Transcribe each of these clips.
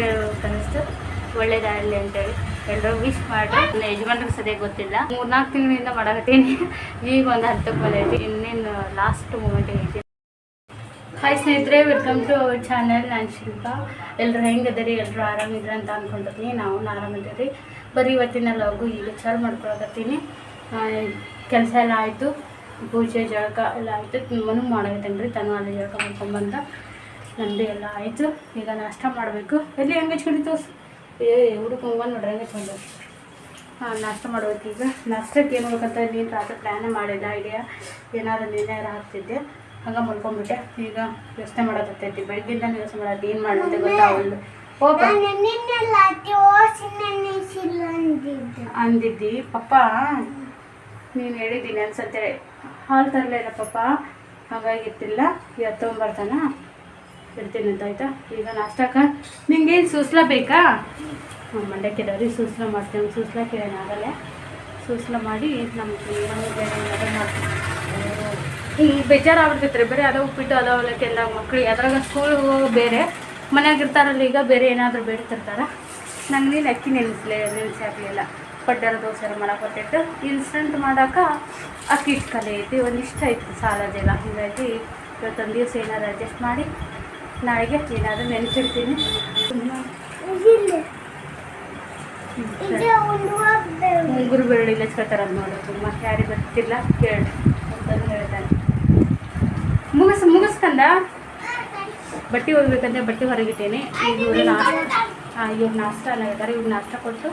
ಹೇಳಬೇಕನ್ನಿಸ್ತು ಒಳ್ಳೇದಾಗಲಿ ಅಂತೇಳಿ. ಎಲ್ಲರೂ ವಿಶ್ ಮಾಡಿ ನನ್ನ ಯಜಮಾನ್ರಿಗೆ ಸದ್ಯ ಗೊತ್ತಿಲ್ಲ. ಮೂರ್ನಾಲ್ಕು ತಿಂಗಳಿಂದ ಮಾಡಕತ್ತೀನಿ. ಈಗ ಒಂದು ಹತ್ತಕ್ಕೆ ಬಂದೈತಿ ಇನ್ನೇನು ಲಾಸ್ಟ್ ಮೂಮೆಂಟ್ ಐತಿ? ಹಾಯ್ ಸ್ನೇಹಿತರೆ ವೆಲ್ಕಮ್ ಟು ಅವರ್ ಚಾನಲ್ ನಾನು ಶಿಲ್ಪ. ಎಲ್ಲರೂ ಹೆಂಗದರಿ ಎಲ್ಲರೂ ಆರಾಮಿದ್ರೆ ಅಂತ ಅಂದ್ಕೊಂಡಿರ್ತೀನಿ ನಾವು ಆರಾಮಿದ್ದೀರಿ. ಬರೀ ಇವತ್ತಿನ ಲಗು ಈಗ ವಿಚಾರ ಮಾಡ್ಕೊಳಕತ್ತೀನಿ. ಕೆಲಸ ಎಲ್ಲ ಆಯಿತು. ಪೂಜೆ, ಜಳಕ ಎಲ್ಲ ಆಯಿತು. ಮನು ಮಾಡಕತ್ತೇನೆ ರೀ. ತನ್ನ ಅಲ್ಲಿ ಜಳಕ ಮಾಡ್ಕೊಂಬಂದ. ನಮ್ಮದು ಎಲ್ಲ ಆಯಿತು. ಈಗ ನಾಷ್ಟ ಮಾಡಬೇಕು. ಎಲ್ಲಿ ಹೆಂಗೆ ಹಚ್ಕೊಂಡು ತೋರ್ಸು? ಏ ಹುಡುಗ ಬಂದು ನೋಡ್ರಿ ಹೆಂಗೆ ಹಚ್ಕೊಂಡು ಹಾಂ ನಾಷ್ಟ ಮಾಡಬೇಕು ಈಗ. ನಾಷ್ಟಕ್ಕೆ ಏನು ಬೇಕಂತ ನೀನು ರಾತ್ರಿ ಪ್ಲ್ಯಾನ್ ಮಾಡಿಲ್ಲ ಐಡಿಯಾ ಏನಾದ್ರು ನೀನೇ ಹಾಕ್ತಿದ್ದೆ. ಹಂಗೆ ಮಲ್ಕೊಂಡ್ಬಿಟ್ಟೆ ಈಗ ಯೋಚನೆ ಮಾಡೋದತ್ತೈತಿ ಬೆಳಗ್ಗಿಂದ ಯೋಚನೆ ಮಾಡೋದು ಏನು ಮಾಡುತ್ತೆ ಗೊತ್ತಾಗಲ್ಲ ಒಂದು ಅಂದಿದ್ದಿ. ಪಪ್ಪ ನೀನು ಹೇಳಿದ್ದೀನಿ ಅನ್ಸತ್ತೆ ಹಾಲು ತರಲಿಲ್ಲ ಪಪ್ಪ. ಹಾಗಾಗಿತ್ತಿಲ್ಲ. ಇವತ್ತು ತೊಗೊಂಬರ್ತಾನ? ಇಡ್ತೀನಿ ಅಂತ ಆಯ್ತಾ? ಈಗ ನಾಷ್ಟಕ್ಕೆ? ನಿಂಗೇನು ಸೂಸ್ಲ ಬೇಕಾ? ಹ್ಞೂ ಮಂಡ್ಯಕ್ಕಿದವ್ರಿ ಸೂಸ್ಲ ಮಾಡ್ತೀನಿ ಸೂಸ್ಲ ಕೇಳೋಣಾಗಲ್ಲ ಸೂಸ್ಲ ಮಾಡಿ ನಮ್ಗೆ ಬೇರೆ ಏನಾದ್ರು ಬೇರೆ ಅದ ಉಪ್ಪಿಟ್ಟು, ಅದ ಅವಲಕ್ಕಿ ಎಲ್ಲ ಮಕ್ಳಿಗೆ ಅದ್ರಾಗ ಸ್ಕೂಲ್ ಬೇರೆ, ಮನ್ಯಾಗ ಇರ್ತಾರಲ್ಲ ಈಗ ಬೇರೆ ಏನಾದರೂ ಬೇಡ್ತಿರ್ತಾರೆ? ನಂಗೆ ನೀನು ಅಕ್ಕಿ ನೆನೆಸ್ಲೇ, ನೆನೆಸಿ ಆಗಲಿಲ್ಲ ಪಡ್ಡರ ದೋಸೆ ಮಾಡಕ್ಕೆ ಕೊಟ್ಟಿಟ್ಟು ಇನ್ಸ್ಟಂಟ್ ಮಾಡೋಕೆ ಅಕ್ಕಿ ಕಲೆ ಐತಿ ಒಂದಿಷ್ಟು ಐತಿ ಸಾಲದೆಲ್ಲ. ಹೀಗಾಗಿ ಇವತ್ತೊಂದು ದಿವಸ ಏನಾದ್ರು ಅಡ್ಜಸ್ಟ್ ಮಾಡಿ ನಾಳೆಗೆ ಏನಾದರೂ ನೆನೆಸಿಡ್ತೀನಿ ಬೆರಳಿ ಬೆಳ್ಳುಳ್ಳಿ ಲಚ್ಕೋತಾರ ನೋಡಿ ತುಂಬ ಯಾರಿಗೆ ಗೊತ್ತಿಲ್ಲ ಕೇಳಿ ಅಂತಂದು ಹೇಳ್ತಾನೆ. ಮುಗಿಸ್ ಮುಗಿಸ್ಕಂದ ಬಟ್ಟೆ ಹೋಗ್ಬೇಕಂದ್ರೆ ಬಟ್ಟೆ ಹೊರಗಿಟ್ಟೇನೆ. ಈಗ ಇವರು ನಾಷ್ಟ ಹಾಂ ಇವ್ರು ನಾಷ್ಟ ಅಲ್ಲ ಇವ್ರು ನಾಷ್ಟ ಕೊಟ್ಟು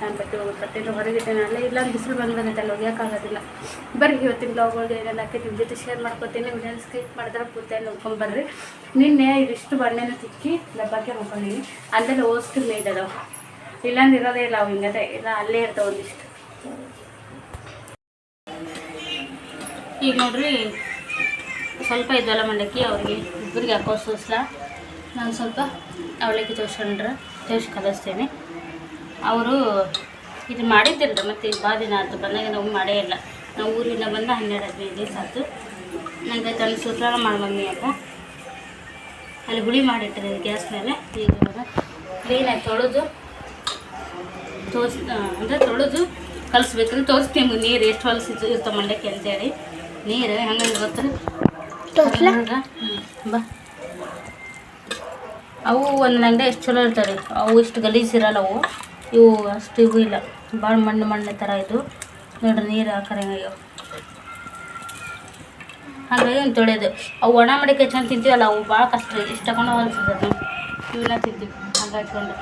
ನಾನು ಬಟ್ಟೆ ಹೋಗಿ ಬಟ್ಟೆ ಹೊರಗಿಟ್ಟೇನೆ ಅಲ್ಲೇ ಇಲ್ಲ ಬಿಸಿಲು ಬಂದ್ಬಂದೈತಲ್ಲ ಹೋಗ್ಯೋಕ್ಕಾಗೋದಿಲ್ಲ ಬರ್ರಿ ಇವತ್ತಿನ ಬ್ಲಾಗ್ಗಳು ಏನೆಲ್ಲ ಹಾಕಿ ನಿಮ್ಮ ಜೊತೆ ಶೇರ್ ಮಾಡ್ಕೊತೀನಿ. ವಿಡಿಯೋ ಸ್ಕಿಪ್ ಮಾಡಿದ್ರೆ ಪೂರ್ತಿಯಾಗಿ ನೋಡ್ಕೊಂಬರ್ರಿ ನಿನ್ನೆ ಇದಿಷ್ಟು ಬಣ್ಣೆನ ತಿಕ್ಕಿ ಡಬ್ಬಕ್ಕೆ ನೋಡ್ಕೊಂಡಿನಿ ಅಲ್ಲೆಲ್ಲ ಓಸ್ಟು ಮೇಡ್ ಇಲ್ಲಾಂದ್ರೆ ಇರೋದೇ ಇಲ್ಲ ಅವು ಹಿಂಗದೆ. ಇಲ್ಲ ಅಲ್ಲೇ ಇರ್ತಾವೆ ಒಂದಿಷ್ಟು. ಈಗ ನೋಡ್ರಿ, ಸ್ವಲ್ಪ ಇದ್ವಲ್ಲ ಮಂಡಕ್ಕಿ, ಅವ್ರಿಗೆ ಇಬ್ಬರಿಗೆ ಹಾಕೋ ಸೂಸ್ಲ ನಾನು ಸ್ವಲ್ಪ ಅವಳಿಗೆ ತೋರ್ಸಿ ಕಲಿಸ್ತೇನೆ ಅವರು ಇದು ಮಾಡಿದ್ದಿಲ್ಲ ಮತ್ತು ಈಗ ಭಾಳ ದಿನ ಆಯ್ತು ಬಂದಾಗ ನಾವು ಮಾಡೇ ಇಲ್ಲ. ನಾವು ಊರಿಂದ ಬಂದ ಹನ್ನೆರಡು ಹದಿನೈದು ದಿವಸ ಆಯ್ತು. ನನಗೆ ತಂದು ಸೂತ್ರ ಮಾಡಿ ಮಮ್ಮಿ ಅಂತ. ಅಲ್ಲಿ ಹುಳಿ ಮಾಡಿಟ್ಟಿದೆ ಗ್ಯಾಸ್ ಮೇಲೆ. ಈಗ ಕ್ಲೀನಾಗಿ ತೊಳೆದು ತೋರಿಸ್ ಅಂದರೆ ತೊಳೆದು ಕಲಿಸ್ಬೇಕಂದ್ರೆ ತೋರಿಸ್ತೀನಿ ನೀರು ಎಷ್ಟು ಹೊಲಸಿ ಇರ್ತಾವೆ ಮಂಡಕ್ಕೆ ಅಂತೇಳಿ. ನೀರು ಹೆಂಗೆ ಗೊತ್ತು? ಹ್ಞೂ ಬಾ. ಅವು ಒಂದು ನಂಗೆ ಎಷ್ಟು ಚಲೋ ಇರ್ತಾರೆ ಅವು ಇಷ್ಟು ಗಲೀಜಿರಲ್ಲ ಅವು. ಇವು ಅಷ್ಟು ಇವು ಇಲ್ಲ. ಭಾಳ ಮಣ್ಣು ಮಣ್ಣು ಥರ ಇದು. ನೋಡ್ರಿ ನೀರು ಹಾಕರ ಹೆಂಗಾಗ್ಯಾವ ಹಾಗಾಗಿ ಒಂದು ತೊಳೆಯೋದು ಅವು ಒಣ ಮಡಿಕೆ ಚೆಂದ ತಿಂತೀವಲ್ಲ, ಅವು ಭಾಳ ಕಷ್ಟ. ಇಷ್ಟು ತಗೊಂಡು ಹೊಲಿಸಿದ್ರು ತಿಂತೀವಿ. ಹಂಗೆ ಹಚ್ಕೊಂಡು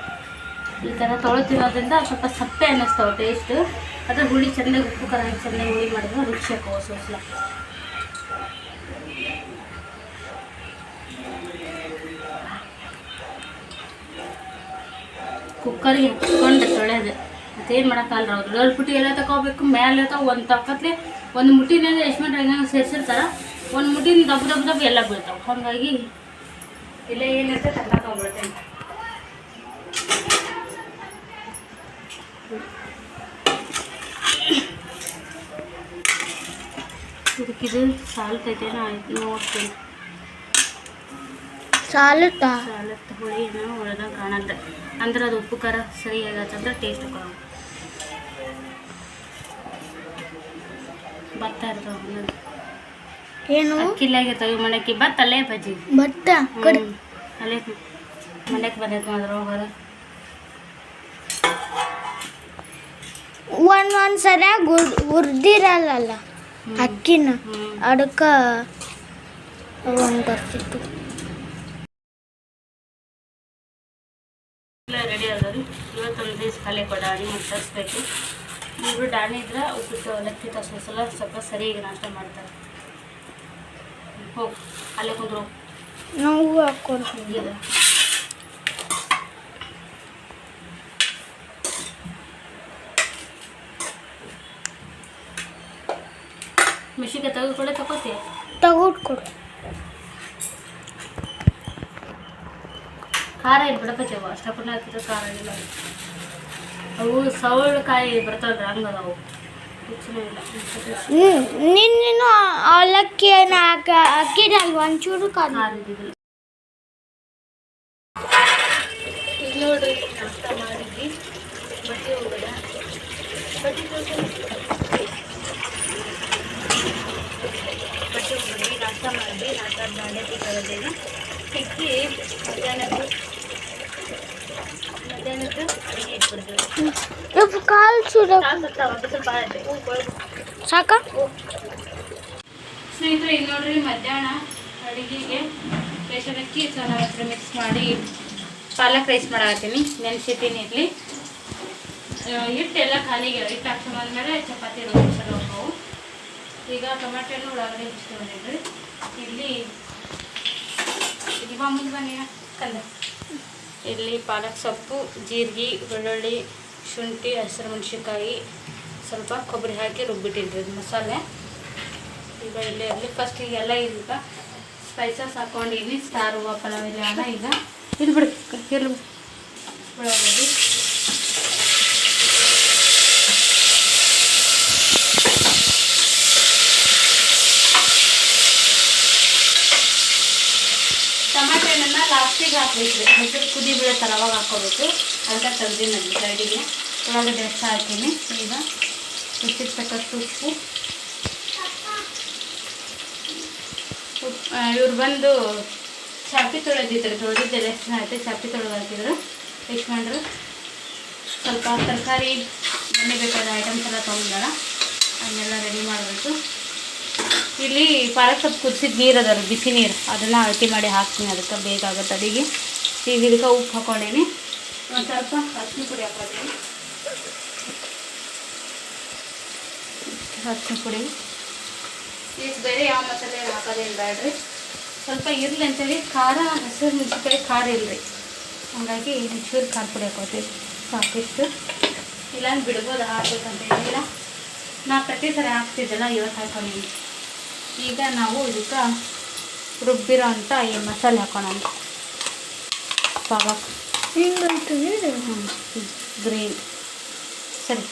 ಈ ಥರ ತೊಳೆತಿರೋದ್ರಿಂದ ಸ್ವಲ್ಪ ಸಪ್ಪೆ ಅನ್ನಿಸ್ತಾವೆ ಟೇಸ್ಟು ಅದ್ರ ಹುಳಿ ಚೆನ್ನಾಗಿ ಉಪ್ಪು ಖಾರ ಚೆನ್ನಾಗಿ ಹುಳಿ ಮಾಡಿದ್ರೆ ರುಚಿ ಹಾಕೋ ಸೋಸ್ಲ ಕುಕ್ಕರಿಗೆ ಇಟ್ಕೊಂಡು ತೊಳೆಯೋದು ಮತ್ತೇನು ಮಾಡೋಕ್ಕಲ್ಲ ಅವ್ರು? ದೊಡ್ಡ ಪುಟ್ಟಿ ಎಲ್ಲ ತಗೋಬೇಕು ಮೇಲೆ ತಗೋ ಒಂದು ತಕ್ಕತ್ಲೆ ಒಂದು ಮುಟ್ಟಿನ ಎಷ್ಟು ಮಂದಿ ಹೆಂಗೆ ಸೇರಿಸಿರ್ತಾರೆ ಒಂದು ಮುಟ್ಟಿನ ದಬ್ಬ ದಬ್ಬ ದಬ್ಬ ಎಲ್ಲ ಬೀಳ್ತಾವೆ. ಹಾಗಾಗಿ ಇಲ್ಲ ಏನಿರ್ತೈತೆ ಎಲ್ಲ ತೊಗೊಂಡ್ಬಿಡ್ತೇನೆ. ಇದಕ್ಕಿದು ಸಾಲ್ತೈತೇನೋ ಆಯ್ತು ನೋಡ್ತೀನಿ. ಸಾಲುತ್ತಾ? ಸಾಲತ್ತು? ಹುಳಿ ಏನೋ ಒಳದಾಗ ಕಾಣತ್ತೆ. ಅಂದ್ರೆ ಅದು ಉಪ್ಪು ಖಾರ ಸರಿಯಾಗತ್ತಂದ್ರೆ ಟೇಸ್ಟ್ ಕೊಡೋ ಭತ್ತ ಇರ್ತಾವ ಏನು? ಅಕ್ಕಿಲಾಗಿರ್ತಾವೆ ಇವು ಮಂಡಕ್ಕಿ. ಭತ್ತ ಅಲ್ಲೇ ಬಜ್ಜಿ. ಭತ್ತ. ಅಲ್ಲೇ ಮಂಡಕ್ಕಿ ಬಂದೈತೆ ಅದ್ರ ಹೋಗೋದು. ಒಂದ್ ಒಂದ್ ಸರಿಯಾಗಿ ಉರ್ದಿರಲ್ಲ ಅಕ್ಕಿನ? ಅದಕ್ಕ ಒಂದು ಬರ್ತಿತ್ತು. ರೆಡಿ ಆದವ್ರಿ ಇವತ್ತೊಂದು ದಿವಸ ಖಾಲಿ ಕೊಡ ಅಡಿ ಮಾಡಿ ತರಿಸ್ಬೇಕು. ಇವರು ಡಾಣಿ ಇದ್ರೆ ಉಪ್ಪಿಟ್ಟು ಅವಲಕ್ಕಿ ಸಲ ಸ್ವಲ್ಪ ಸರಿಯಾಗಿ ನಾಷ್ಟ ಮಾಡ್ತಾರೆ. ಹೋಗಿ. ಅಲ್ಲೇ ಕುಂದ್ರು ನಾವು ಹಿಂಗಿದೆ ಮಿಷಿಗೆ ತೆಗೆದುಕೊಳ್ಳೆ ತಗೋತೀಯ? ತಗೊಟ್ಕೊಡು ಖಾರ ಇಲ್ಲ ಬಿಡಪ್ಪ ಜವ ಅಷ್ಟಪನ್ನ ಹಾಕಿದ್ರೆ ಖಾರ ಇಲ್ಲ ಅವು ಸವಳು ಕಾಯಿ ಬರ್ತಾವಲ್ರಿ ಹಂಗೆ ಅದಾವು ರುಚಿನೂ ಇಲ್ಲ ನಿನ್ನೇನು ಅವಲಕ್ಕಿಯನ್ನ ಹಾಕ ಅಕ್ಕಿನಲ್ವ ಒಂಚೂರು ಕಾಲ ಖಾರ ಇದ್ದಿದ್ದಿಲ್ಲ ನೋಡ್ರಿ ನಾಷ್ಟ ಮಾಡಿದ್ವಿ ಬಟ್ಟೆ ಹೋಗೋದ ಬಟ್ಟೆ ಹೋಗೋದ ಬಟ್ಟೆ ಹೋಗಿದ್ವಿ ನಾಷ್ಟ ಮಾಡಿದ್ವಿ ನಾಷ್ಟ ಮಾಡಿ ಬೇಕಾಗೋದೇನು ಸಿಕ್ಕಿ ಮಧ್ಯಾಹ್ನದ್ದು ಮಧ್ಯಾಹ್ನದ್ದು ಅಡುಗೆ ಇಟ್ಬಿಡ್ತೀವಿ ಇವ್ ಕಾಲು ಸುಡ ಸಾಕ? ಸ್ನೇಹಿತರೆ ಇದು ನೋಡ್ರಿ ಮಧ್ಯಾಹ್ನ ಅಡುಗೆಗೆ ಸ್ಪೆಷಲ್ ಅಕ್ಕಿ ಚೆನ್ನಾಗಿ ಮಿಕ್ಸ್ ಮಾಡಿ ಪಾಲಕ್ ರೈಸ್ ಮಾಡಾಕತ್ತೀನಿ. ನೆನೆಸಿದ್ದೀನಿ ಇರಲಿ ಹಿಟ್ಟು ಎಲ್ಲ ಖಾಲಿಗೆ ಹಿಟ್ಟು ಹಾಕ್ಸ್ಕೊಂಡ್ಮೇಲೆ ಚಪಾತಿ ರೊಟ್ಟಿ ಚಲೋ ಹೋಗ್ತಾವು ಈಗ ಟೊಮೆಟೊ ಎಲ್ಲ ಉಳ್ಳಾಗಡ್ಡೆ ಹೆಚ್ಚಿಕೊಂಡಿದ್ರಿ ಇಲ್ಲಿ ಇವಾಗ ಮುಂದೆ ಬನ್ನಿ. ಕಂದ. ಇಲ್ಲಿ ಪಾಲಕ್ ಸೊಪ್ಪು, ಜೀರಿಗೆ, ಬೆಳ್ಳುಳ್ಳಿ, ಶುಂಠಿ, ಹಸಿರು ಸ್ವಲ್ಪ ಕೊಬ್ಬರಿ ಹಾಕಿ ರುಬ್ಬಿಟ್ಟಿದ್ರಿ ಮಸಾಲೆ. ಈಗ ಇಲ್ಲಿ ಅಲ್ಲಿ ಫಸ್ಟ್ ಈಗೆಲ್ಲ ಈಗ ಸ್ಪೈಸಸ್ ಹಾಕೊಂಡಿದ್ದೀನಿ ಸ್ಟಾರ್ ಹೂವು, ಪಲಾವ್ ಇಲ್ಲ ಈಗ ಇದು ಬಿಡು ಇರ್ಲಿ ಉಳ್ಳಾಗಡ್ಡಿ ಟಮಾಟೆ ಹಣ್ಣನ್ನ ಹಾಕಬೇಕು ಹಾಕ್ಬೇಕು ಹಸಿರು ಕುದಿ ಬೀಳುತ್ತಲ್ಲ ಅವಾಗ ಹಾಕ್ಕೋಬೇಕು ಅಂತ ತಂದಿನಲ್ಲಿ ಸೈಡಿಗೆ. ಉಳ್ಳಾಗಡ್ಡೆ ಹೆಚ್ಚು ಹಾಕೀನಿ. ಈಗ ರುಚಿಗೆ ತಕ್ಕಷ್ಟು ಉಪ್ಪು ಇವ್ರು ಬಂದು ಚಾಪಿ ತೊಳೆದಿದ್ರು. ತೊಳೆದಿದ್ದೆ ಎಷ್ಟು ಆಯ್ತು. ಚಾಪಿ ತೊಳೆದು ಹಾಕಿದ್ರು. ಇಟ್ಕೊಂಡ್ರು ಸ್ವಲ್ಪ ತರಕಾರಿ ಮನೆ ಬೇಕಾದ ಐಟಮ್ಸ್ ಎಲ್ಲ ತೊಗೊಂಡಾರ ಅದನ್ನೆಲ್ಲ ರೆಡಿ ಮಾಡಬೇಕು. ಇಲ್ಲಿ ಪಾಲಕ್ ಸ್ವಲ್ಪ ಕುದಿಸಿದ ನೀರು ಅದರ ಬಿಸಿ ನೀರು. ಅದನ್ನು ಅಳತಿ ಮಾಡಿ ಹಾಕ್ತೀನಿ ಅದಕ್ಕೆ ಬೇಕಾಗುತ್ತೆ ಅಡಿಗೆ ಈಗ ಇದಕ್ಕೆ ಉಪ್ಪು ಹಾಕ್ಕೊಂಡೀನಿ ಒಂದು ಸ್ವಲ್ಪ ಹಸಿ ಪುಡಿ ಹಾಕೊಳ್ತೀನಿ ಹಸಿ ಪುಡಿ. ಈಗ ಬೇರೆ ಯಾವ ಮಸಾಲೆ ಹಾಕೋದೇನು ಬೇಡ್ರಿ ಸ್ವಲ್ಪ ಇರಲಿ ಅಂತೇಳಿ ಖಾರ, ಹಸಿರು ಮೆಣಸಿನ್ಕಾಯಿ ಖಾರ ಇಲ್ಲರಿ ಹಾಗಾಗಿ ಒಂಚೂರು ಖಾರ ಪುಡಿ ಹಾಕೋತೀವಿ. ಸಾಕಿಷ್ಟು. ಇಲ್ಲಾಂದ್ರೆ ಬಿಡ್ಬೋದು, ಹಾಕ್ಬೇಕಂತ ಏನಿಲ್ಲ. ನಾ ಪ್ರತಿ ಸರಿ ಹಾಕ್ತಿದ್ದೆಲ್ಲ ಇವತ್ತು ಹಾಕೊಂಡಿದ್ದೀನಿ ಈಗ ನಾವು ಇದಕ್ಕೆ ರುಬ್ಬಿರೋ ಅಂಥ ಈ ಮಸಾಲೆ ಹಾಕೋಣ. ಹಿಂಗಂತ ಗ್ರೀನ್ ಸರಿ.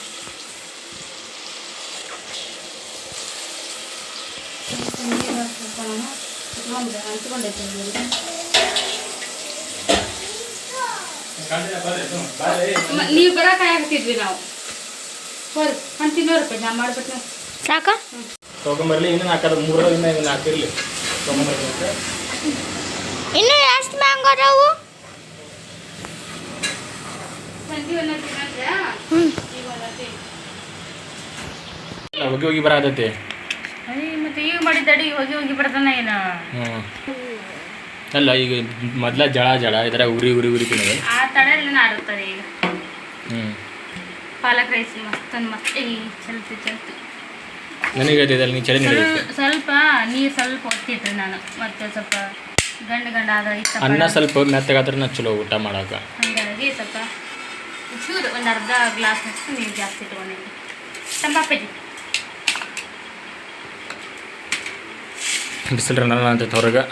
ನೀವು ಬರೋಕೆ ಹಾಕ್ತಿದ್ವಿ ನಾವು. ಬರ್ರಿ ಅಂತ ಇನ್ನೂರು ರೂಪಾಯಿ. ನಾ ಮಾಡ್ಬಿಟ್ಟು ಸಾಕ? ತೊಗೊಂಬರ್ಲಿ ಇನ್ನೂ ಹಾಕೋದು ಮೂರು ಇನ್ನೂ ಇನ್ನು ಹಾಕಿರ್ಲಿ. ತೊಗೊಂಬರ್ಲಿ ಅಂತ ಇನ್ನು ಎಷ್ಟು ಮ್ಯಾಂಗೋ ಅದಾವು? ಹೋಗಿ ಹೋಗಿ ಬರತೈತಿ. ಮತ್ತೆ ಈಗ ಹೋಗಿ ಹೋಗಿ ಬರ್ತಾನೆ ಏನ? ಅಲ್ಲ ಈಗ ಮೊದ್ಲ ಜಳ ಜಳ ಇದ್ರ ಉರಿ ಉರಿ ಉರಿ ತಿನ್ನೋದು. ಆ ಈಗ. ಹ್ಞೂ ಪಾಲಕ್ ರೈಸ್ ಮಸ್ತ್ ಮಸ್ತ್ ಚಲ್ತಿ ಚಲ್ತಿ. ನನಗೆ ನೀ ಚಳಿ ನಡೆಯುತ್ತೆ. ಸ್ವಲ್ಪ ನೀರು ಸ್ವಲ್ಪ ಒತ್ತಿಟ್ರಿ ನಾನು ಮತ್ತೆ ಸ್ವಲ್ಪ ಗಂಡು ಗಂಡ ಆದ ಇಷ್ಟ ಅನ್ನ ಸ್ವಲ್ಪ ಮೆತ್ತಗಾದ್ರೆ ಚಲೋ ಊಟ ಮಾಡಾಕ. ಹಾಗಾಗಿ ಸ್ವಲ್ಪ ಚೂರು ಒಂದು ಅರ್ಧ ಗ್ಲಾಸ್ನಷ್ಟು ನೀರು ಜಾಸ್ತಿ ತೊಗೊಂಡಿದ್ದೆ ತಂಬಾಪಜ್ಜಿ ಬಿಸಿಲು ರನ್ನ ಅಂತ ಹೊರಗೆ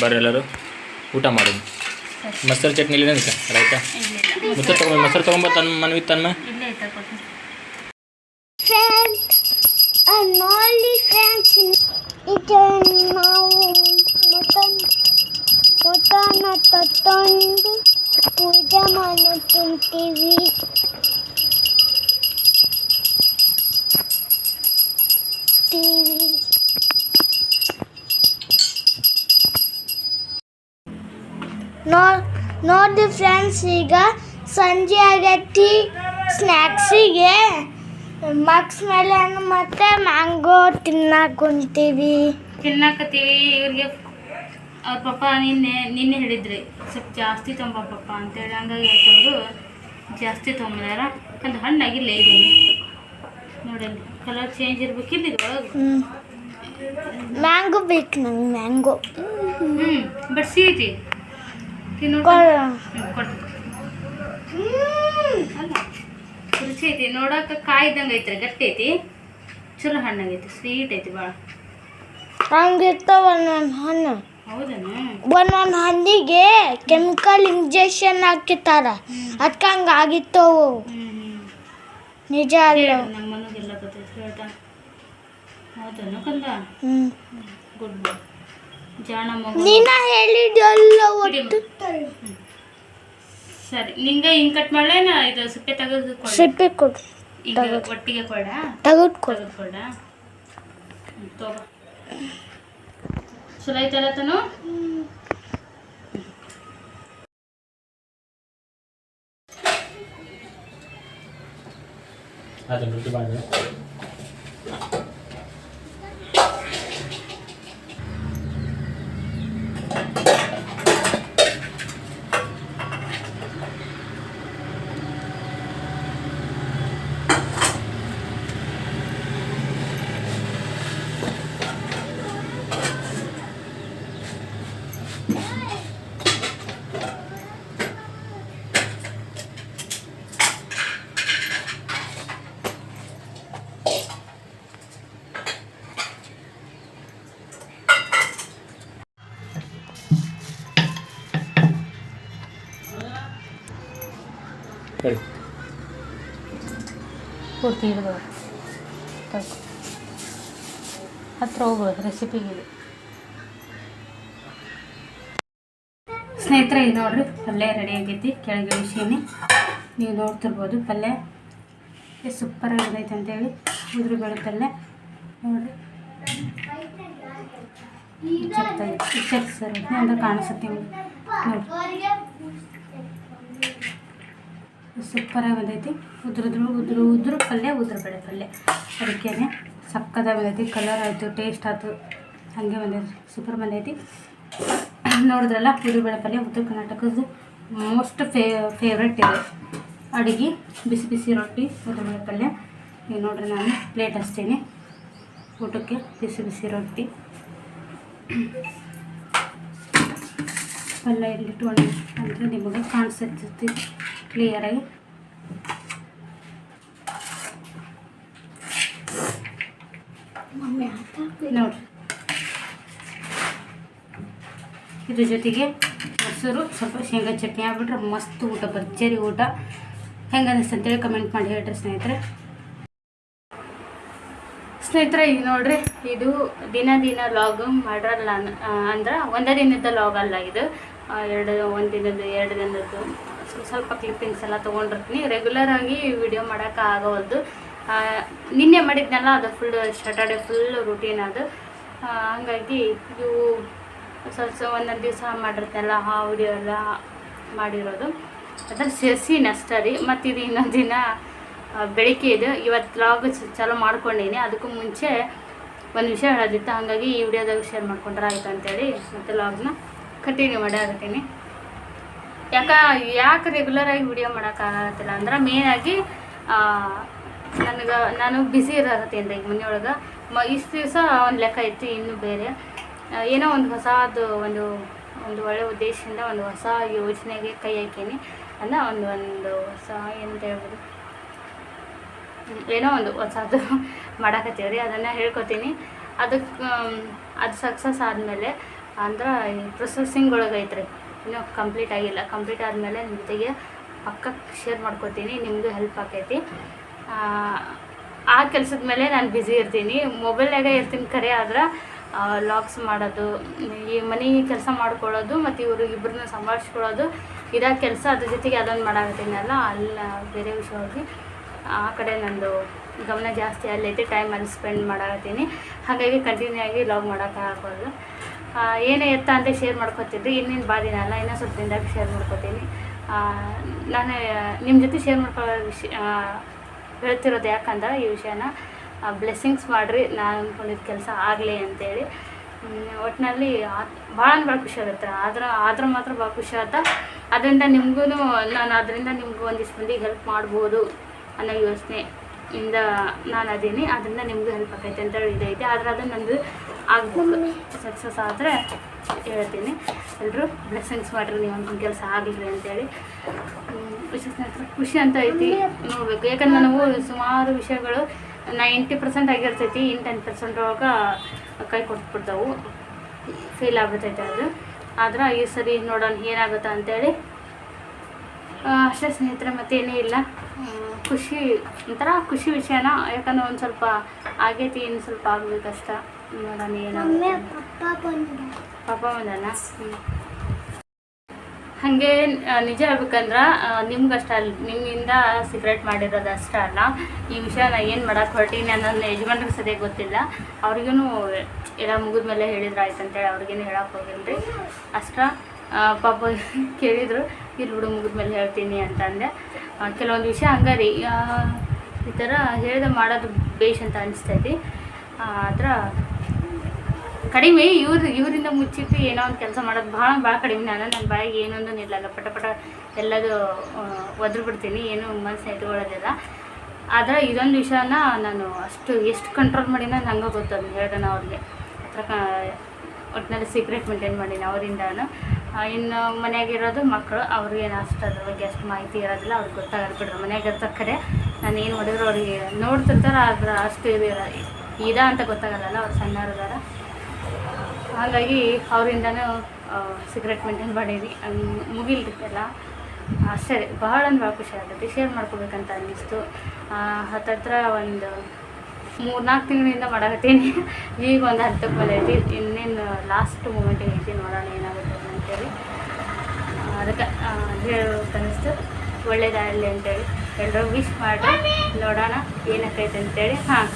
ಬರ್ರಿ ಎಲ್ಲರೂ ಊಟ ಮಾಡೋದು. ಸರಿ. ಮೊಸರು ಚಟ್ನಿ ಇಲ್ಲ ರೈತ ಮೊಸರು ತೊಗೊಂಡು ಮೊಸರು ತೊಗೊಂಬ ತನ್ನ ಮನವಿ ತನ್ನ ಇದು ನಾವು ಮಟನ್ ಮಟನ್ ತಟ್ಟೊಂಡು ಪೂಜೆ ಮಾಡಿ ತಿಂತೀವಿ ಟಿವಿ ನೋ ನೋಡಿ ಫ್ರೆಂಡ್ಸ್ ಈಗ ಸಂಜೆ ಆಗೈತಿ ಸ್ನ್ಯಾಕ್ಸಿಗೆ ಮಕ್ಸ್ ಮೇಲೆ ಮತ್ತೆ ಮ್ಯಾಂಗೋ ತಿನ್ನಕ್ಕೆ ಕುಂತೀವಿ ತಿನ್ನಾಕತ್ತೀವಿ ಇವ್ರಿಗೆ ಅವ್ರ ಪಪ್ಪ ನಿನ್ನೆ ನಿನ್ನೆ ಹೇಳಿದ್ರಿ ಸ್ವಲ್ಪ ಜಾಸ್ತಿ ತೊಂಬ ಪಪ್ಪ ಅಂತೇಳಿ ಹಂಗಾಗಿ ಹೇಳ್ತವ್ರು ಜಾಸ್ತಿ ತೊಗೊಂಬಂದಾರ ಯಾಕಂದ್ರೆ ಹಣ್ಣಾಗಿಲ್ಲ ಇದೆ. ನೋಡಲ್ಲಿ ಕಲರ್ ಚೇಂಜ್ ಇರ್ಬೇಕಿಲ್ಲ ಇದ್ರೊಳಗೆ ಮ್ಯಾಂಗೋ ಬೇಕು ನಂಗೆ ಮ್ಯಾಂಗೋ ಹ್ಞೂ ಬಟ್ ಸಿಹಿತಿ ತಿನ್ನೋ ಕೊಡ್ತೀನಿ ಅಲ್ಲ ರುಚಿ ಐತಿ ನೋಡಕ್ಕೆ ಕಾಯಿ ಇದ್ದಂಗೆ ಐತ್ರಿ ಗಟ್ಟಿ ಐತಿ. ಚಲೋ ಹಣ್ಣಾಗೈತಿ ಸ್ವೀಟ್ ಐತಿ ಭಾಳ ಹಂಗಿರ್ತಾವ ಒಂದೊಂದು ಹಣ್ಣು. ಹೌದನ? ಒಂದೊಂದು ಹಣ್ಣಿಗೆ ಕೆಮಿಕಲ್ ಇಂಜೆಕ್ಷನ್ ಹಾಕಿರ್ತಾರ. ಅದಕ್ಕೆ ಹಂಗೆ ಆಗಿತ್ತವು. ಹ್ಞೂ ನಿಜ ಅಲ್ಲ. ನಮ್ಮ ಮನೆಗೆಲ್ಲ ಗೊತ್ತೈತಿ ಹೇಳ್ತಾ. ಹೌದನ ಕಂದ? ಗುಡ್ ಜಾಣ ಮಗು. ನೀನ ಹೇಳಿದ್ಯಲ್ಲ ಒಟ್ಟು ಸರಿ ನಿಂಗೆ ಹಿಂಗೆ ಕಟ್ ಮಾಡ್ಲೇನ ಇದು ಸಿಪ್ಪೆ ತೆಗೆದು ಕೊಡ? ಸಿಪ್ಪೆ ಕೊಡು. ಈಗ ಒಟ್ಟಿಗೆ ಕೊಡ? ತೆಗೆದು ಕೊಡು. ತೆಗೆದು ಕೊಡ? ತಗೋ. ಚಲೋ ಐತಲ್ಲ ತನು? ಅದು ರೊಟ್ಟಿ ಮಾಡಿ ಪೂರ್ತಿ ಹಿಡಿದು ಹತ್ರ ಹೋಗ್ಬೋದು ರೆಸಿಪಿಗೆ ಸ್ನೇಹಿತರೆ ಇದು ನೋಡ್ರಿ ಪಲ್ಯ ರೆಡಿ ಆಗೈತಿ ಕೆಳಗೆ ಇಳಿಸೀನಿ ನೀವು ನೋಡ್ತಿರ್ಬೋದು ಪಲ್ಯ ಎಷ್ಟು ಸೂಪರಾಗಿ ಬಂದೈತೆ ಅಂತೇಳಿ ಉದುರು ಬೇಳೆ ಪಲ್ಯ ನೋಡ್ರಿ ಚೆಕ್ ಸರ್ ಅಂದ್ರೆ ಕಾಣಿಸುತ್ತೆ ನಿಮ್ಗೆ. ನೋಡಿ ಸೂಪರಾಗಿ ಬಂದೈತಿ ಉದ್ರದ್ರು ಉದ್ರು ಉದ್ರು ಪಲ್ಯ, ಉದುರು ಬೆಳೆ ಪಲ್ಯ. ಅದಕ್ಕೆ ಸಕ್ಕತ್ತಾಗಿ ಬಂದೈತಿ ಕಲರ್ ಆಯಿತು ಟೇಸ್ಟ್ ಆಯಿತು, ಹಾಗೆ ಬಂದೈತಿ. ಸೂಪರ್ ಬಂದೈತಿ. ನೋಡಿದ್ರಲ್ಲ, ಉದುರು ಬೆಳೆ ಪಲ್ಯ, ಉತ್ತರ ಕರ್ನಾಟಕದ ಮೋಸ್ಟ್ ಫೇ ಫೇವ್ರೆಟ್ ಇದೆ. ಅಡುಗೆ, ಬಿಸಿ ಬಿಸಿ ರೊಟ್ಟಿ, ಉದುರು ಬೆಳೆ ಪಲ್ಯ. ಈಗ ನೋಡ್ರಿ ನಾನು ಪ್ಲೇಟ್ ಹಚ್ತೀನಿ. ಊಟಕ್ಕೆ ಬಿಸಿ ಬಿಸಿ ರೊಟ್ಟಿ. ಪಲ್ಯ ಇಲ್ಲಿಟ್ಕೊಂಡು ಅಂದರೆ ನಿಮಗೆ ಕಾಣಿಸುತ್ತೆ ಕ್ಲಿಯರಾಗಿ ಮಮ್ಮಿ ನೋಡ್ರಿ ಇದ್ರ ಜೊತೆಗೆ ಮೊಸರು ಸ್ವಲ್ಪ ಶೇಂಗಾ ಚಟ್ನಿ ಆಗ್ಬಿಟ್ರೆ ಮಸ್ತ್ ಊಟ ಭರ್ಜರಿ ಊಟ. ಹೆಂಗೆ ಅಂತೇಳಿ ಕಮೆಂಟ್ ಮಾಡಿ ಹೇಳ್ರಿ ಸ್ನೇಹಿತರೆ. ಸ್ನೇಹಿತರೆ ಈಗ ನೋಡ್ರಿ ಇದು ದಿನ ದಿನ ಲಾಗ್ ಮಾಡ್ರಲ್ಲ ಅಂದ್ರೆ ಒಂದೇ ದಿನದ ಲಾಗ್ ಅಲ್ಲ ಇದು. ಎರಡು ಒಂದು ದಿನದ್ದು ಎರಡು ದಿನದ್ದು ಸ್ವಲ್ಪ ಕ್ಲಿಪ್ಪಿಂಗ್ಸ್ ಎಲ್ಲ ತೊಗೊಂಡಿರ್ತೀನಿ. ರೆಗ್ಯುಲರ್ ಆಗಿ ವಿಡಿಯೋ ಮಾಡೋಕೆ ಆಗೋದು ನಿನ್ನೆ ಮಾಡಿದ್ನಲ್ಲ, ಅದು ಫುಲ್ ಸ್ಯಾಟರ್ಡೆ ಫುಲ್ ರೂಟೀನ್ ಅದು. ಹಾಗಾಗಿ ಇವು ಸ್ವಲ್ಪ ಒಂದೊಂದು ದಿವಸ ಮಾಡಿರ್ತೀನಲ್ಲ, ಆ ವಿಡಿಯೋ ಎಲ್ಲ ಮಾಡಿರೋದು. ಅದ್ರ ಸೀನ್ ಅಷ್ಟೇ ರೀ. ಮತ್ತು ಇದು ಇನ್ನೊಂದು ದಿನ ಬೆಳಿಗ್ಗೆ ಇದು. ಇವತ್ತು ಲಾಗ್ ಚಾಲೂ ಮಾಡ್ಕೊಂಡೀನಿ. ಅದಕ್ಕೂ ಮುಂಚೆ ಒಂದು ವಿಷಯ ಹೇಳೋದಿತ್ತು. ಹಾಗಾಗಿ ಈ ವಿಡಿಯೋದಾಗ ಶೇರ್ ಮಾಡ್ಕೊಂಡ್ರೆ ಆಯ್ತು ಅಂತೇಳಿ ಮತ್ತೆ ಲಾಗ್ನ ಕಂಟಿನ್ಯೂ ಮಾಡಾಕತ್ತೀನಿ. ಯಾಕ, ಯಾಕೆ ರೆಗ್ಯುಲರಾಗಿ ವಿಡಿಯೋ ಮಾಡೋಕ್ಕಾಗತ್ತಿಲ್ಲ ಅಂದ್ರೆ ಮೇನಾಗಿ ನನಗೆ, ನಾನು ಬ್ಯುಸಿ ರೀ ಈಗ ಮನೆಯೊಳಗೆ. ಮ, ಇಷ್ಟು ದಿವಸ ಒಂದು ಲೆಕ್ಕ ಐತಿ ಇನ್ನೂ ಬೇರೆ. ಏನೋ ಒಂದು ಹೊಸದು ಒಂದು ಒಂದು ಒಳ್ಳೆ ಉದ್ದೇಶದಿಂದ ಒಂದು ಹೊಸ ಯೋಜನೆಗೆ ಕೈ ಹಾಕೀನಿ. ಅಂದ್ರೆ ಒಂದು ಒಂದು ಹೊಸ ಏನಂತ ಹೇಳ್ಬೋದು. ಏನೋ ಒಂದು ಹೊಸದು ಮಾಡಾಕತ್ತೀವಿ ರೀ, ಅದನ್ನು ಹೇಳ್ಕೊತೀನಿ. ಅದಕ್ಕೆ ಅದು ಸಕ್ಸಸ್ ಆದಮೇಲೆ ಅಂದ್ರೆ ಪ್ರೊಸೆಸಿಂಗ್ ಒಳಗೆ ಐತ್ರಿ ಇನ್ನೂ ಕಂಪ್ಲೀಟ್ ಆಗಿಲ್ಲ. ಕಂಪ್ಲೀಟ್ ಆದಮೇಲೆ ನಿಮ್ಮ ಜೊತೆಗೆ ಪಕ್ಕ ಶೇರ್ ಮಾಡ್ಕೊತೀನಿ. ನಿಮಗೂ ಹೆಲ್ಪ್ ಆಕೈತಿ. ಆ, ಕೆಲಸದ ಮೇಲೆ ನಾನು ಬ್ಯುಸಿ ಇರ್ತೀನಿ. ಮೊಬೈಲ್ನಾಗ ಇರ್ತೀನಿ ಕರೆ ಆದ್ರೆ ಲಾಗ್ಸ್ ಮಾಡೋದು ಈ ಮನೆ ಕೆಲಸ ಮಾಡ್ಕೊಳ್ಳೋದು ಮತ್ತು ಇವರು ಇಬ್ಬರನ್ನ ಸಂಭಾಳಿಸ್ಕೊಳ್ಳೋದು ಇದಾಗ ಕೆಲಸ ಅದ್ರ ಜೊತೆಗೆ ಅದೊಂದು ಮಾಡಾಕತ್ತೀನಲ್ಲ ಅಲ್ಲ ಬೇರೆ ವಿಷಯವಾಗಿ. ಆ ಕಡೆ ನಂದು ಗಮನ ಜಾಸ್ತಿ ಅಲ್ಲೈತಿ ಟೈಮ್ ಅಲ್ಲಿ ಸ್ಪೆಂಡ್ ಮಾಡಾಕತ್ತೀನಿ. ಹಾಗಾಗಿ ಕಂಟಿನ್ಯೂ ಆಗಿ ಲಾಗ್ ಮಾಡೋಕ್ಕಾಗೋದು ಏನೇ ಎತ್ತ ಅಂತ ಶೇರ್ ಮಾಡ್ಕೊತಿದ್ರಿ, ಇನ್ನೇನು ಬಾ ದಿನ ಅಲ್ಲ ಇನ್ನೂ ಸ್ವಲ್ಪ ದಿನದಾಗ ಶೇರ್ ಮಾಡ್ಕೊತೀನಿ. ನಾನು ನಿಮ್ಮ ಜೊತೆ ಶೇರ್ ಮಾಡ್ಕೊಳ್ಳೋ ವಿಷಯ ಹೇಳ್ತಿರೋದು ಯಾಕಂದ್ರೆ ಈ ವಿಷಯನ ಬ್ಲೆಸ್ಸಿಂಗ್ಸ್ ಮಾಡಿರಿ, ನಾನು ಅಂದ್ಕೊಂಡಿದ್ದ ಕೆಲಸ ಆಗಲಿ ಅಂತೇಳಿ. ಒಟ್ಟಿನಲ್ಲಿ ಭಾಳ ಭಾಳ ಖುಷಿ ಆಗುತ್ತೆ. ಆದ್ರೆ ಆದ್ರೆ ಮಾತ್ರ ಭಾಳ ಖುಷಿ ಆಗುತ್ತೆ ಅದರಿಂದ ನಿಮಗೂ ನಾನು ಅದರಿಂದ ನಿಮ್ಗೂ ಒಂದಿಷ್ಟು ಮಂದಿಗೆ ಹೆಲ್ಪ್ ಮಾಡ್ಬೋದು ಅನ್ನೋ ಯೋಚನೆ ಇಂದ ನಾನು ಅದೀನಿ. ಅದರಿಂದ ನಿಮಗೂ ಹೆಲ್ಪ್ ಆಗೈತೆ ಅಂತ ಇದೈತೆ ಆದ್ರೆ ಅದು ನಂದು ಆಗ್ಬೇಕು. ಸಕ್ಸಸ್ ಆದರೆ ಹೇಳ್ತೀನಿ. ಎಲ್ಲರೂ ಬ್ಲೆಸ್ಸಿಂಗ್ಸ್ ಮಾಡಿರಿ, ನೀವು ಒಂದು ಕೆಲಸ ಆಗಲಿ ಅಂತೇಳಿ. ಖುಷಿ ಖುಷಿ ಅಂತ ಐತಿ ನೋಡಬೇಕು. ಯಾಕಂದ್ರೆ ನಾವು ಸುಮಾರು ವಿಷಯಗಳು ನೈಂಟಿ ಪರ್ಸೆಂಟ್ ಆಗಿರ್ತೈತಿ, ಇನ್ ಟೆನ್ ಪರ್ಸೆಂಟ್ ಒಳಗೆ ಕೈ ಕೊಟ್ಬಿಡ್ತಾವು ಫೇಲ್ ಆಗ್ಬಿಡ್ತೈತೆ ಅದು. ಆದ್ರೆ ಈ ಸರಿ ನೋಡೋಣ ಏನಾಗುತ್ತೆ ಅಂತೇಳಿ. ಅಷ್ಟೇ ಸ್ನೇಹಿತರೆ, ಮತ್ತೇನೇ ಇಲ್ಲ. ಖುಷಿ ಒಂಥರ ಖುಷಿ ವಿಷಯನ? ಯಾಕಂದ್ರೆ ಒಂದು ಸ್ವಲ್ಪ ಆಗೈತಿ ಇನ್ನು ಸ್ವಲ್ಪ ಆಗ್ಬೇಕಷ್ಟ. ನೋಡೋಣ ಮಮ್ಮಿ ಏನಾಗುತ್ತೆ ಪಪ್ಪ ಬಂದಿದ್ದಾರೆ ಪಾಪ ಹಾಗೆ ನಿಜ ಹೇಳ್ಬೇಕಂದ್ರೆ ನಿಮ್ಗೆ ಅಷ್ಟ ಅಲ್ಲ ನಿಮ್ಮಿಂದ ಸಿಗರೇಟ್ ಮಾಡಿರೋದು ಅಷ್ಟೇ ಅಲ್ಲ. ಈ ವಿಷಯ ನಾ ಏನು ಮಾಡಕ್ಕೆ ಹೊರಟೀನಿ ನನ್ನ ಯಜಮಾನ್ರಿಗೆ ಸದ್ಯ ಗೊತ್ತಿಲ್ಲ. ಅವ್ರಿಗೂ ಎಲ್ಲ ಮುಗಿದ ಮೇಲೆ ಹೇಳಿದ್ರೆ ಆಯ್ತು ಅಂತೇಳಿ ಅವ್ರಿಗೇನು ಹೇಳಕ್ಕೆ ಹೋಗಿಲ್ರಿ. ಅಷ್ಟ ಪಾಪ ಕೇಳಿದ್ರು ಇಲ್ಲಿ ಬಿಡು ಮುಗಿದ ಮೇಲೆ ಹೇಳ್ತೀನಿ ಅಂತ ಅಂದೆ ಕೆಲವೊಂದು ವಿಷಯ ಹಂಗಾರಿ ರೀ ಈ ಥರ ಹೇಳ್ದೆ ಮಾಡೋದು ಬೇಷ್ ಅಂತ ಅನಿಸ್ತೈತಿ. ಆದ್ರೆ ಕಡಿಮೆ ಇವ್ರು ಇವರಿಂದ ಮುಚ್ಚಿಟ್ಟು ಏನೋ ಒಂದು ಕೆಲಸ ಮಾಡೋದು ಭಾಳ ಭಾಳ ಕಡಿಮೆ. ನಾನು ನನ್ನ ಬಾಯಿಗೆ ಏನೊಂದು ನಿಲ್ಲಲ್ಲ ಪಟ ಪಟ ಎಲ್ಲದು ಒದ್ರು ಬಿಡ್ತೀನಿ. ಏನು ಮನಸ್ಸು ಇಟ್ಕೊಳ್ಳೋದಿಲ್ಲ. ಆದರೆ ಇದೊಂದು ವಿಷಯನ ನಾನು ಅಷ್ಟು ಎಷ್ಟು ಕಂಟ್ರೋಲ್ ಮಾಡಿನ ನಂಗೆ ಗೊತ್ತದ ಹೇಳ್ದೆ ಅವ್ರಿಗೆ. ಹತ್ರ ಒಟ್ಟಿನಲ್ಲಿ ಸೀಕ್ರೆಟ್ ಮೇಂಟೈನ್ ಮಾಡೀನಿ ಅವರಿಂದ ಇನ್ನು ಮನೆಯಾಗಿರೋದು ಮಕ್ಕಳು ಅವ್ರಿಗೇನು ಅಷ್ಟು ಅದ್ರ ಬಗ್ಗೆ ಅಷ್ಟು ಮಾಹಿತಿ ಇರೋದಿಲ್ಲ. ಅವ್ರಿಗೆ ಗೊತ್ತಾಗಲ್ಲ ಬಿಡ್ರಿ. ಮನ್ಯಾಗ ಇರ್ತಾರೆ ನಾನು ಏನು ಮಾಡಿದ್ರು ಅವ್ರಿಗೆ ನೋಡ್ತಿರ್ತಾರೆ, ಆದ್ರೆ ಅಷ್ಟು ಇದು ಇದ ಅಂತ ಗೊತ್ತಾಗಲ್ಲ ಅವ್ರು ಸಣ್ಣವ್ರಿದಾರ ಹಾಗಾಗಿ ಅವರಿಂದನೂ ಸಿಗರೆಟ್ ಮೇಂಟೈನ್ ಮಾಡೀನಿ ಮುಗಿಲ್ರಿ ಎಲ್ಲ ಅಷ್ಟೇ ರೀ ಭಾಳ ಅಂದ್ರೆ ಭಾಳ ಖುಷಿ ಆಗುತ್ತೆ. ಶೇರ್ ಮಾಡ್ಕೋಬೇಕಂತ ಅನ್ನಿಸ್ತು. ಹತ್ತತ್ರ ಒಂದು ಮೂರ್ನಾಲ್ಕು ತಿಂಗಳಿಂದ ಮಾಡಕತ್ತೀನಿ. ಈಗ ಒಂದು ಹತ್ತಕ್ಕೆ ಮೇಲೆ ಐತಿ ಇನ್ನೇನು ಲಾಸ್ಟ್ ಮೂಮೆಂಟ್ ಐತಿ ನೋಡೋಣ ಏನಾಗುತ್ತೆ ಅಂತೇಳಿ. ಅದಕ್ಕೆ ಹೇಳಬೇಕನ್ನಿಸ್ತು ಒಳ್ಳೇದಾಗಲಿ ಅಂತೇಳಿ. ಎಲ್ಲರೂ ವಿಶ್ ಮಾಡಿ ನೋಡೋಣ ಏನಾಕೈತೆ ಅಂತೇಳಿ. ಹಾಂ.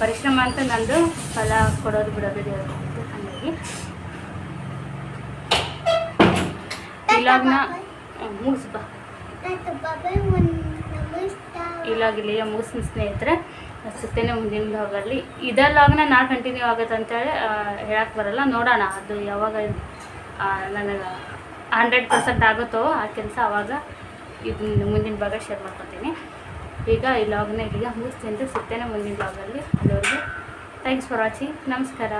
ಪರಿಶ್ರಮ ಅಂತ ನಂದು ಫಲ ಕೊಡೋದು ಬಿಡೋದು ದೇವ್ರು ಹಾಗಾಗಿ. ಇಲಾಗ್ನ ಮುಗಿಸ್ಬಾ ಮುಗಿಸ್ತೀನಿ ಸ್ನೇಹಿತರೆ. ಸಿಗ್ತೇನೆ ಮುಂದಿನ ಭಾಗದಲ್ಲಿ ಇದೇ ನಾ ಕಂಟಿನ್ಯೂ ಆಗುತ್ತೆ ಅಂತೇಳಿ ಹೇಳಕ್ಕೆ ಬರಲ್ಲ. ನೋಡೋಣ, ಅದು ಯಾವಾಗ ನನಗೆ ಹಂಡ್ರೆಡ್ ಪರ್ಸೆಂಟ್ ಆಗುತ್ತೋ ಆ ಕೆಲಸ ಆವಾಗ ಇದು ಮುಂದಿನ ಭಾಗ ಶೇರ್ ಮಾಡ್ಕೊತೀನಿ. ಈಗ ಈ ಲಾಗ್ನ ಇಲ್ಲಿಗೆ ಮುಗಿಸ್ತೀನಿ. ಸಿಗ್ತೇನೆ ಮುಂದಿನ ಲಾಗಲ್ಲಿ ಅಲ್ಲಿವರೆಗೂ ಥ್ಯಾಂಕ್ಸ್ ಫಾರ್ ವಾಚಿಂಗ್ ನಮಸ್ಕಾರ.